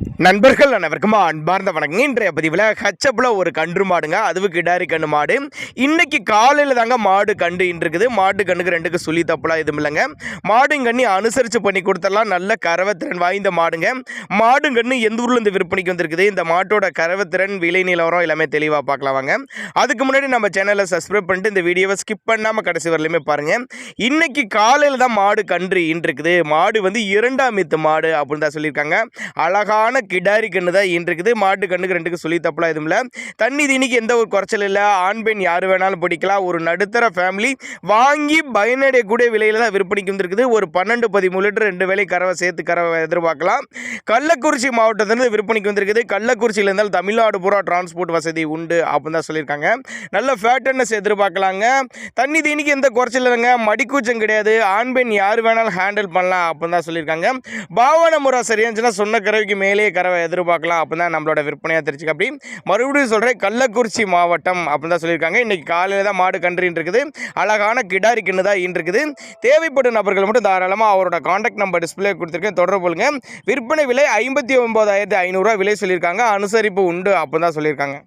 நண்பர்கள் அனைவருக்கும் அன்பார்ந்த வணக்கம் இன்றைய பதிவில் ஹச்சப்பில் ஒரு கன்று மாடுங்க. அதுவும் கிடாரி கன்று மாடு. இன்றைக்கி காலையில் தாங்க மாடு கண்டு இருக்குது மாட்டு கண்ணுக்கு ரெண்டுக்கு சொல்லி தப்புலாம் எதுவும் இல்லைங்க. மாடுங்கண்ணி அனுசரித்து பண்ணி கொடுத்தலாம் நல்ல கறவைத்திறன் வாய்ந்த மாடுங்க. மாடுங்கண்ணு எந்த ஊரில் இந்த விற்பனைக்கு வந்திருக்குது? இந்த மாட்டோட கறவைத்திறன் விலை நிலவரம் எல்லாமே தெளிவாக பார்க்கலாம் வாங்க. அதுக்கு முன்னாடி நம்ம சேனலை சப்ஸ்கிரைப் பண்ணிட்டு இந்த வீடியோவை ஸ்கிப் பண்ணாமல் கடைசி வரலையுமே பாருங்கள் இன்றைக்கி காலையில் தான் மாடு கன்று இருக்குது மாடு வந்து இரண்டாம் மித்து மாடு அப்படின்னு தான் சொல்லியிருக்காங்க. அழகான கிடாரி கன்று தான் இருக்குது. மாட்டு கண்ணுக்கு ரெண்டுக்கு சொல்லி தப்பலாம் எதுவும் இல்லை. தண்ணி தீனிக்கு எந்த ஒரு குறைச்சல் இல்லை. ஆண் பெண் யார் வேணாலும் பிடிக்கலாம். ஒரு நடுத்தர ஃபேமிலி வாங்கி பயனடையக்கூடிய விலையில் தான் விற்பனைக்கு வந்திருக்குது. ஒரு பன்னெண்டு பதிமூணு லிட்டர் ரெண்டு வேலை கறவை சேர்த்து கறவை எதிர்பார்க்கலாம். கள்ளக்குறிச்சி மாவட்டத்திலிருந்து விற்பனைக்கு வந்திருக்குது. கள்ளக்குறிச்சியில் இருந்தால் தமிழ்நாடு பூரா டிரான்ஸ்போர்ட் வசதி உண்டு அப்படின்னு தான் சொல்லியிருக்காங்க. நல்ல ஃபேட்டர்னஸ் எதிர்பார்க்கலாங்க. தண்ணி தீனிக்கு எந்த குறைச்சல் இல்லைங்க. மடிக்கூச்சம் கிடையாது. ஆண் பெண் யார் வேணாலும் ஹேண்டில் பண்ணலாம் அப்படின்னு தான் சொல்லியிருக்காங்க. பாவன முறை சரியாச்சுன்னா சொன்ன கறவைக்கு மேலேயே கரவை எதிர்பார்க்கலாம் அப்படின்னு தான் நம்மளோட விற்பனையாக தெரிஞ்சுக்க அப்படி மறுபடியும் சொல்கிறேன் கள்ளக்குறிச்சி மாவட்டம் அப்படின்னு தான் சொல்லியிருக்காங்க. இன்றைக்கி காலையில் தான் மாடு கன்றின்னு இருக்குது. அழகான கிடாரி கிண்ணு தான் ஈன்று இருக்குது. தேவைப்படும் நபர்கள் மட்டும் தாராளமாக அவரோட காண்டாக்ட் நம்பர் டிஸ்பிளே கொடுத்துருக்கேன். தொடர்பு கொள்ளுங்க. விற்பனை விலை ஐம்பத்தி ஒம்பதாயிரத்தி ஐநூறுரூவா விலை சொல்லியிருக்காங்க. அனுசரிப்பு உண்டு அப்படின்னு தான் சொல்லியிருக்காங்க.